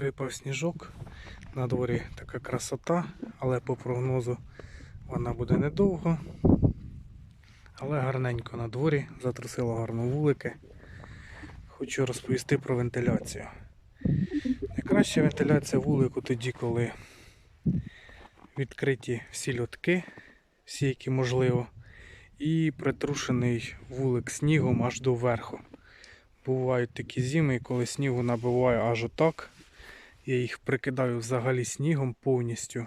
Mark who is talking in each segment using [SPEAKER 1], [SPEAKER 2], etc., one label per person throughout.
[SPEAKER 1] Випав сніжок, на дворі така красота, але по прогнозу вона буде недовго. Але гарненько на дворі, затрусило гарно вулики. Хочу розповісти про вентиляцію. Найкраща вентиляція вулику тоді, коли відкриті всі льотки, всі, які можливо, і притрушений вулик снігом аж до верху. Бувають такі зими, коли снігу набиває аж отак. Я їх прикидаю взагалі снігом повністю.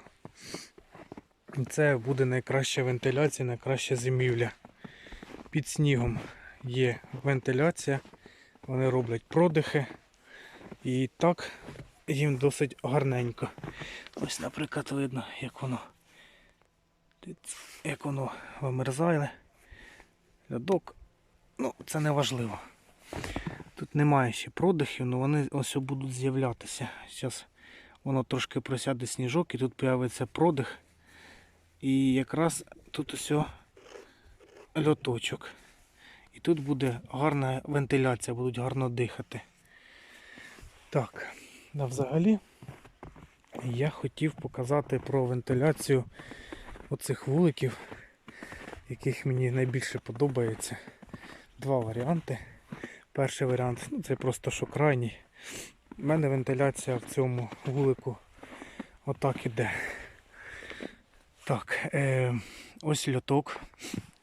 [SPEAKER 1] Це буде найкраща вентиляція, найкраща зимівля. Під снігом є вентиляція, вони роблять продихи. І так їм досить гарненько. Ось, наприклад, видно, як воно, як воно вимерзає. Льодок. Ну, це не важливо. Тут немає ще продихів, але вони ось будуть з'являтися. Зараз воно трошки просяде сніжок і тут з'явиться продих. І якраз тут ось льоточок. І тут буде гарна вентиляція, будуть гарно дихати. Так, а взагалі я хотів показати про вентиляцію оцих вуликів, яких мені найбільше подобається. Два варіанти. Перший варіант ну, це просто що крайній. У мене вентиляція в цьому вулику отак іде. Так, е, ось льоток.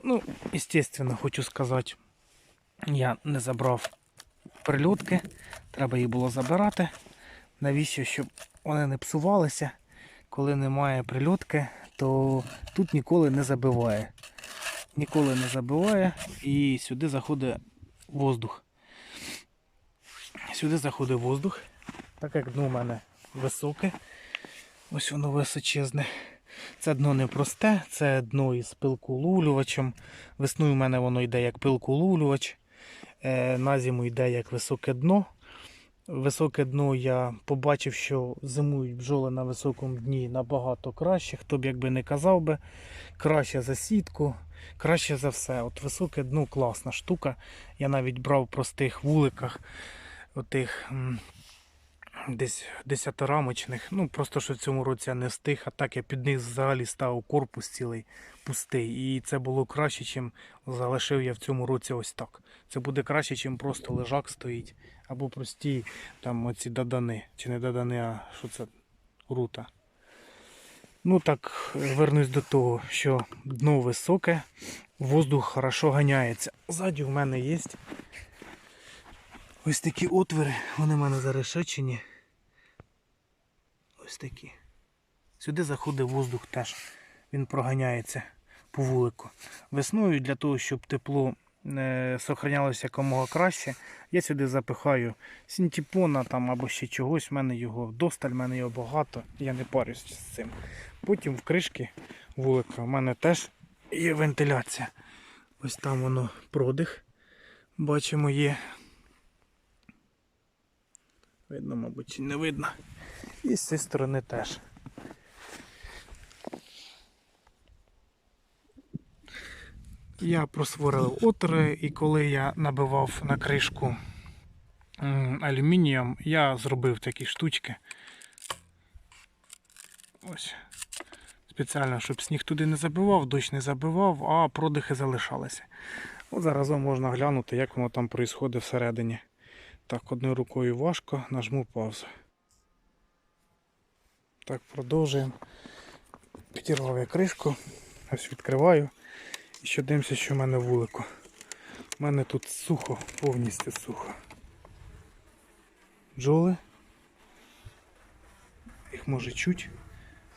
[SPEAKER 1] Ну, естественно, хочу сказати, я не забрав прильотки, треба їх було забирати. Навіщо? Щоб вони не псувалися. Коли немає прильотки, то тут ніколи не забиває. Ніколи не забиває і сюди заходить воздух. Сюди заходить воздух, так як дно у мене високе. Ось воно височезне. Це дно не просте, це дно із пилколовлювачем. Весною у мене воно йде як пилколовлювач. Е, на зиму йде як високе дно. Високе дно я побачив, що зимують бджоли на високому дні набагато краще. Хто б якби не казав би, краще за сітку, краще за все. От високе дно класна штука. Я навіть брав в простих вуликах, отих десь десятирамочних. Ну просто що в цьому році я не встиг, а так я під них взагалі ставив корпус цілий пустий. І це було краще, ніж залишив я в цьому році ось так. Це буде краще, ніж просто лежак стоїть. Або прості там оці додани. Чи не додани, а що це? Рута. Ну так, вернусь до того, що дно високе, воздух хорошо ганяється. Ззаді в мене є ось такі отвори, вони в мене зарешечені. Ось такі. Сюди заходить воздух теж. Він проганяється по вулику. Весною для того, щоб тепло е, сохранялося якомога краще, я сюди запихаю синтепона там або ще чогось. У мене його вдосталь, в мене його багато, я не парюсь з цим. Потім в кришки вулика в мене теж є вентиляція. Ось там воно продих. Бачимо, є. Видно, мабуть, не видно. І з цієї сторони теж. Я просворив отвори, і коли я набивав на кришку алюмінієм, я зробив такі штучки. Ось. Спеціально, щоб сніг туди не забивав, дощ не забивав, а продихи залишалися. От зараз можна глянути, як воно там відбувається всередині. Так, одною рукою важко, нажму паузу. Так, продовжуємо. Підірвав я кришку, ось відкриваю. І ще дивимося, що в мене вулику. У мене тут сухо, повністю сухо. Бджоли. Їх може чуть.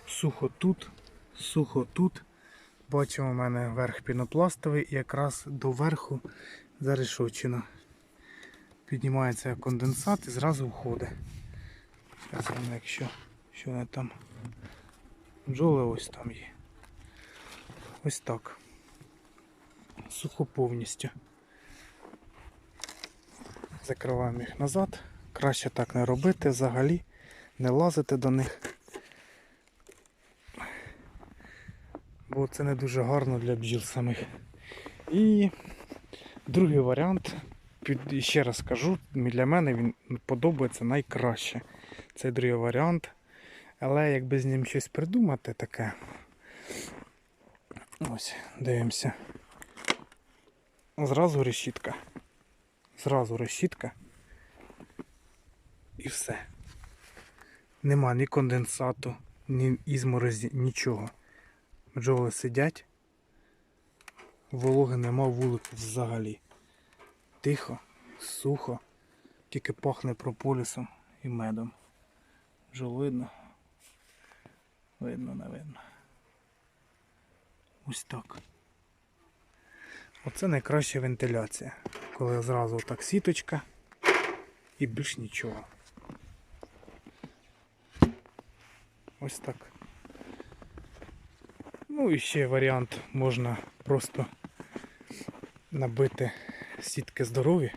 [SPEAKER 1] Сухо тут, сухо тут. Бачимо, у мене верх пінопластовий і якраз до верху зарешочено. Піднімається конденсат і зразу входить. Зараз якщо що вони там. Бджоли ось там є. Ось так. Сухо повністю. Закриваємо їх назад. Краще так не робити взагалі, не лазити до них. Бо це не дуже гарно для бджіл самих. І другий варіант, ще раз кажу, для мене він подобається найкраще. цей другий варіант. Але якби з ним щось придумати таке. Ось, дивимося. Зразу решітка. Зразу решітка. І все. Нема ні конденсату, ні ізморозі, нічого. Бджоли сидять. Вологи нема вулику взагалі. Тихо, сухо, тільки пахне прополісом і медом. Бджол видно. Видно, не видно. Ось так. Оце найкраща вентиляція. Коли зразу так сіточка і більш нічого. Ось так. Ну і ще варіант можна просто набити сітки здорові.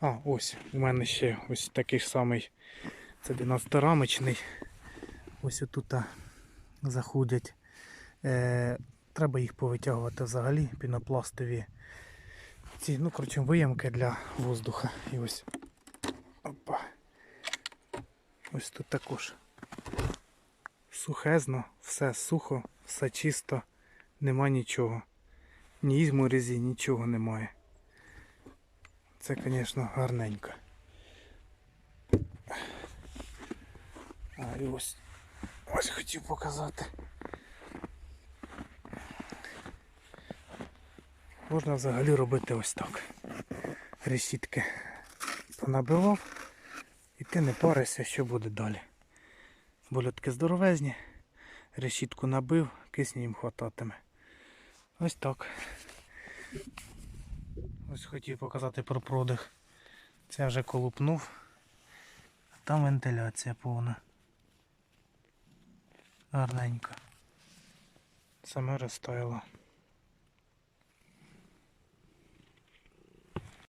[SPEAKER 1] А, ось, у мене ще ось такий самий, це 12-рамочний. Ось отут заходять. Е, треба їх повитягувати взагалі, пінопластові. Ці, ну, коротше, виямки для воздуха. І ось. Опа. Ось тут також. Сухезно, все сухо, все чисто, нема нічого. Ні ізморізі, нічого немає. Це, звісно, гарненько. А і ось ось хотів показати. Можна взагалі робити ось так. Решітки понабивав і ти не паришся, що буде далі. Болютки здоровезні, решітку набив, кисню їм хвататиме. Ось так. Ось хотів показати про продих. Це вже колупнув. А там вентиляція повна. Гарненько. Саме розстояло.